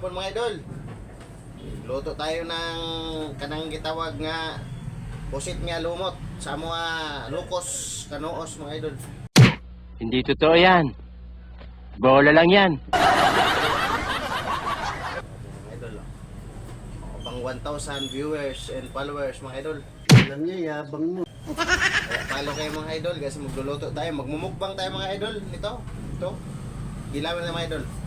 hapon mga idol. Luto tayo ng kanang gitawag nga pusit nga lumot sa mga lukos kanoos mga idol. Hindi totoo yan. Bola lang yan. Mga idol. Pang 1,000 viewers and followers mga idol. Alam niya, yabang mo. Kaya follow kayo mga idol kasi magluluto tayo. Magmumukbang tayo mga idol. Ito. Ito. Gilawan na mga idol.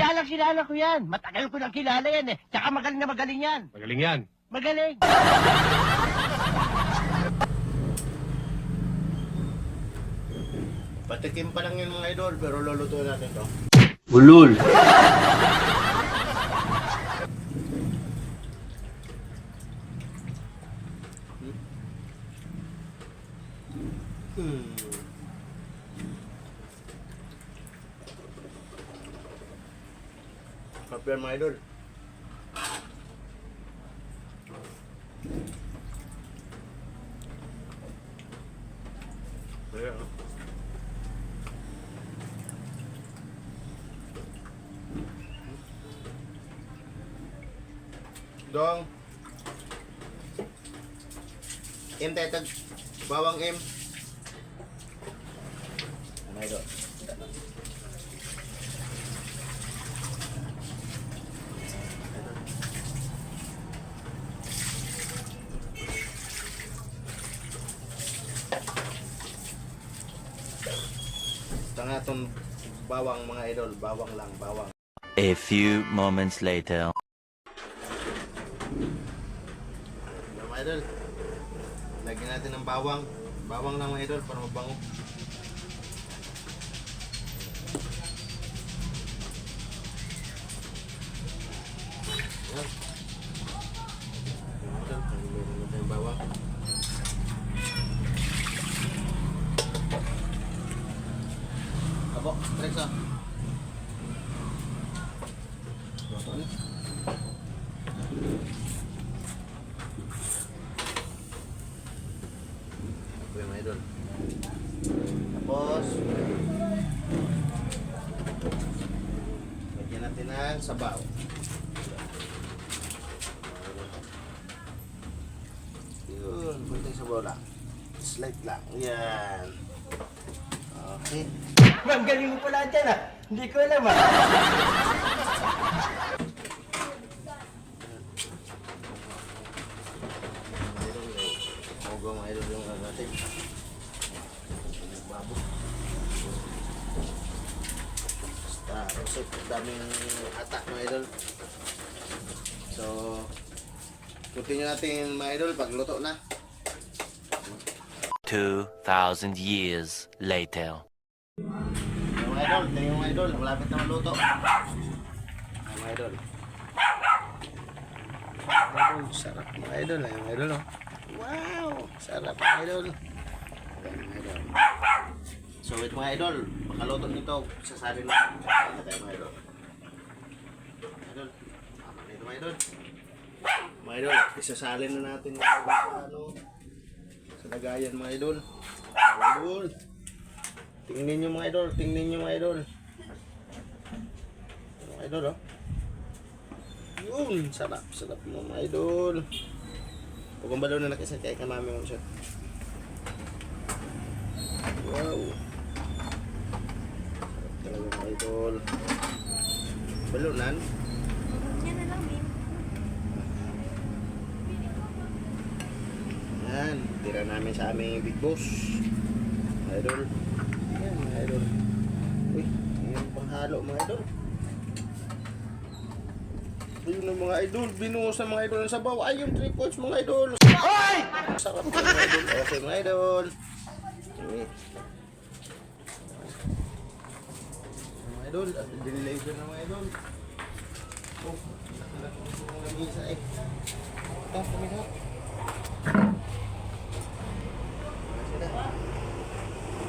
Kilala kilala ko yan. Matagal ko nang kilala yan eh. Tsaka magaling na magaling yan. Magaling yan. Magaling. Patikim pa lang yun mga idol pero lulutuin natin to. Bulol. Hmm. Sarap yan mga idol. Oh. Dong. Im tetag. Bawang im. Ano idol? Ito nga itong bawang mga idol. Bawang lang, bawang. A few moments later. Mga idol. Lagyan natin ng bawang. Bawang lang mga idol para mabango. Yan. Ito, lagyan natin yung bawang. Abo, Rex ah. Yung mga idol. Tapos, lagyan natin ng sabaw. Yun, kunting sabaw lang. Slight lang. Yan. Okay. Ang galing mo pala dyan ah. Hindi ko alam ah. Mga idol, Mogo mga idol yung ano natin. Babo. Basta, kasi daming ata mga idol. So, continue natin mga idol pagluto na. 2,000 years later. Yung mga idol, yung mga idol, malapit na maluto. Mga idol. Sarap mga idol, mga idol, oh. Wow, sarap mga idol. Idol. So, ito mga idol, makaluto nito, sasabi na. Ito tayo mga idol. Mga idol, mga idol. Mga idol, isasalin na natin yung ano, sa lagayan mga idol. Mga idol. Tingnan nyo mga idol, tingnan nyo mga idol. Mga idol, oh. Yun, sarap, sarap mga idol. Balaw na nakisa kaya ka mami mo siya. Wow. Sarap talaga idol. Balunan. Yan na lang, Mim. Yan, tira namin sa aming big boss. Idol. Yan, idol. Uy, yung panghalo mga idol. Ayun ang mga idol, binuhos ng mga idol ng sabaw. Ay, yung 3 points mga idol. Ay! Sarap ng mga idol. Okay mga idol. Wait. Mga idol, at dinilabor ng mga idol. Oh, nakalak ko mga lamisa eh. Ito, kami na.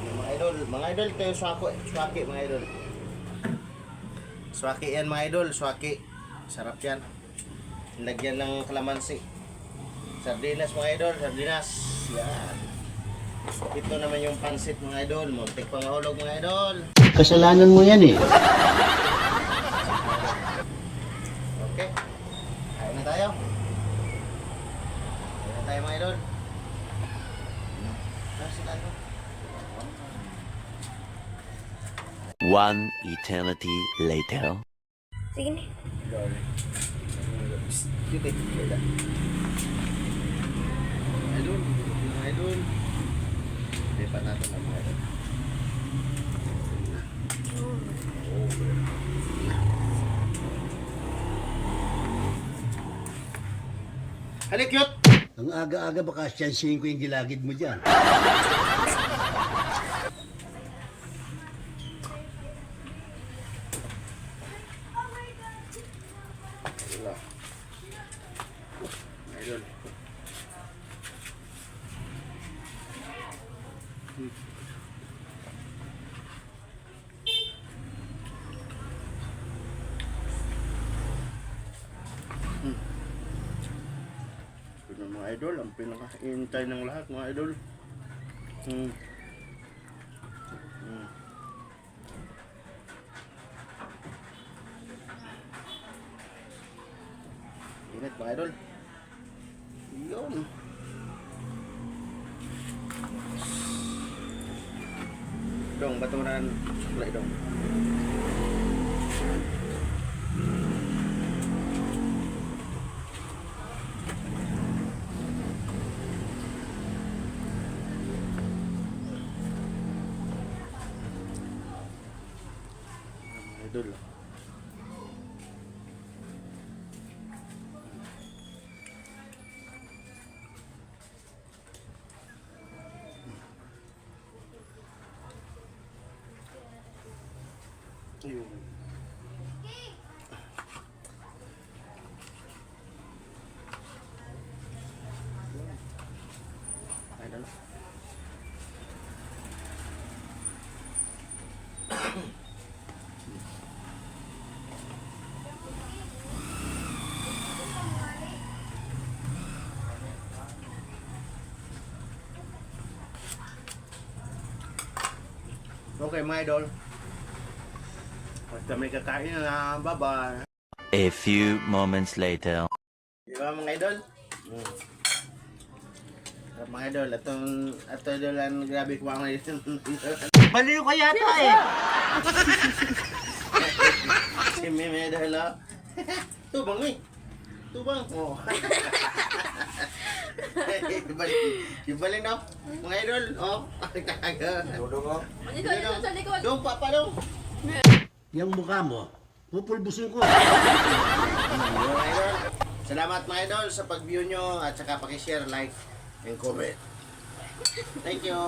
Mga idol, mga idol yung swako, swaki mga idol. Swaki yan mga idol, swaki. Sarap yan. Lagyan ng kalamansi. Sardinas mga idol, sardinas. Yan. Ito naman yung pansit mga idol, muntik pangahulog mga idol. Kasalanan mo yan eh. Okay? Kain na tayo. Kain na tayo mga idol. One eternity later. Sige na. Cute eh. Wala. Idol. Idol. Hindi pa natin ang mga idol. Halika cute! Ang aga-aga baka siyansihin ko yung gilagid mo dyan. idol, ang pinaka-intay ng lahat mga idol. Hmm. Hmm. Init mga idol. Yun. Dong, baturan suklay dong. Ayun. Idol. Okay, mga idol. Basta may kakain na baba. A few moments later. Di ba mga idol? Mm. Mga idol, atong ato dolan grabe ko mga idol. Baliw ka yata eh. si Meme idol oh. Tubang eh. Tubang. Oh. Ibalik. Ibalik na. Mga idol, oh. Dudong oh. Dito, dito, sa likod. Dong, papa dong. Yung mukha mo, pupulbusin ko. Mga idol. Salamat mga idol sa pag-view nyo at saka pakishare, like, and comment. Thank you.